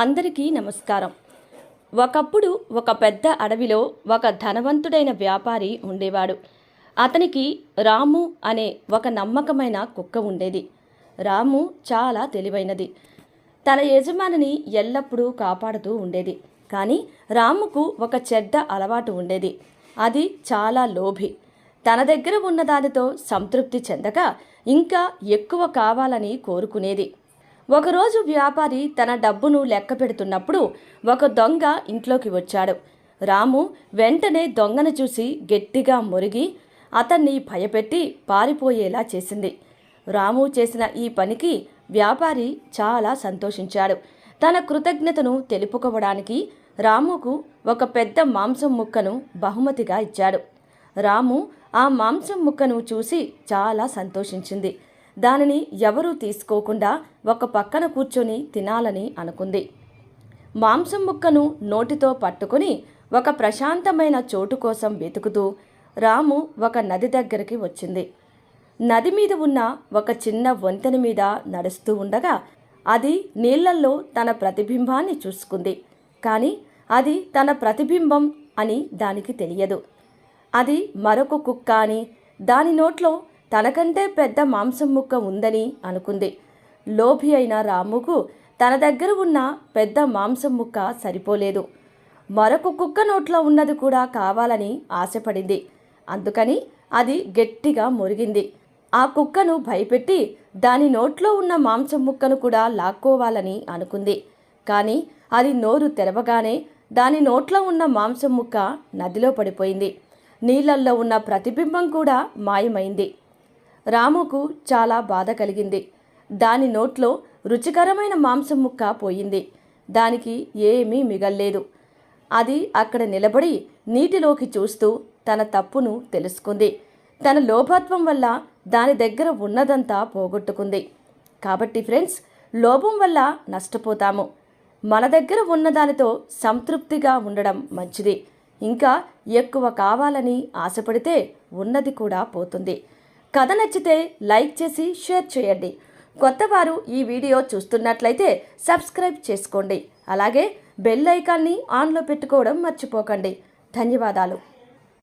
అందరికీ నమస్కారం. ఒకప్పుడు ఒక పెద్ద అడవిలో ఒక ధనవంతుడైన వ్యాపారి ఉండేవాడు. అతనికి రాము అనే ఒక నమ్మకమైన కుక్క ఉండేది. రాము చాలా తెలివైనది. తన యజమానిని ఎల్లప్పుడూ కాపాడుతూ ఉండేది. కానీ రాముకు ఒక చెడ్డ అలవాటు ఉండేది. అది చాలా లోభి. తన దగ్గర ఉన్న దానితో సంతృప్తి చెందక ఇంకా ఎక్కువ కావాలని కోరుకునేది. ఒకరోజు వ్యాపారి తన డబ్బును లెక్క పెడుతున్నప్పుడు ఒక దొంగ ఇంట్లోకి వచ్చాడు. రాము వెంటనే దొంగను చూసి గట్టిగా మురిగి అతన్ని భయపెట్టి పారిపోయేలా చేసింది. రాము చేసిన ఈ పనికి వ్యాపారి చాలా సంతోషించాడు. తన కృతజ్ఞతను తెలుపుకోవడానికి రాముకు ఒక పెద్ద మాంసం ముక్కను బహుమతిగా ఇచ్చాడు. రాము ఆ మాంసం ముక్కను చూసి చాలా సంతోషించింది. దానిని ఎవరూ తీసుకోకుండా ఒక పక్కన కూర్చొని తినాలని అనుకుంది. మాంసం ముక్కను నోటితో పట్టుకొని ఒక ప్రశాంతమైన చోటు కోసం వెతుకుతూ రాము ఒక నది దగ్గరికి వచ్చింది. నది మీద ఉన్న ఒక చిన్న వంతెన మీద నడుస్తూ ఉండగా అది నీళ్ళల్లో తన ప్రతిబింబాన్ని చూసుకుంది. కానీ అది తన ప్రతిబింబం అని దానికి తెలియదు. అది మరొక కుక్క అని దాని నోట్లో తనకంటే పెద్ద మాంసం ముక్క ఉందని అనుకుంది. లోభి అయిన రాముకు తన దగ్గర ఉన్న పెద్ద మాంసం ముక్క సరిపోలేదు. మరొక కుక్క నోట్లో ఉన్నది కూడా కావాలని ఆశపడింది. అందుకని అది గట్టిగా మురిగింది. ఆ కుక్కను భయపెట్టి దాని నోట్లో ఉన్న మాంసం ముక్కను కూడా లాక్కోవాలని అనుకుంది. కానీ అది నోరు తెరవగానే దాని నోట్లో ఉన్న మాంసం ముక్క నదిలో పడిపోయింది. నీళ్ళల్లో ఉన్న ప్రతిబింబం కూడా మాయమైంది. రాముకు చాలా బాధ కలిగింది. దాని నోట్లో రుచికరమైన మాంసం ముక్క పోయింది. దానికి ఏమీ మిగల్లేదు. అది అక్కడ నిలబడి నీటిలోకి చూస్తూ తన తప్పును తెలుసుకుంది. తన లోభత్వం వల్ల దాని దగ్గర ఉన్నదంతా పోగొట్టుకుంది. కాబట్టి ఫ్రెండ్స్ లోభం వల్ల నష్టపోతాము. మన దగ్గర ఉన్నదానితో సంతృప్తిగా ఉండడం మంచిది. ఇంకా ఎక్కువ కావాలని ఆశపడితే ఉన్నది కూడా పోతుంది. కథ నచ్చితే లైక్ చేసి షేర్ చేయండి. కొత్తవారు ఈ వీడియో చూస్తున్నట్లయితే సబ్స్క్రైబ్ చేసుకోండి. అలాగే బెల్ ఐకాన్ని ఆన్లో పెట్టుకోవడం మర్చిపోకండి. ధన్యవాదాలు.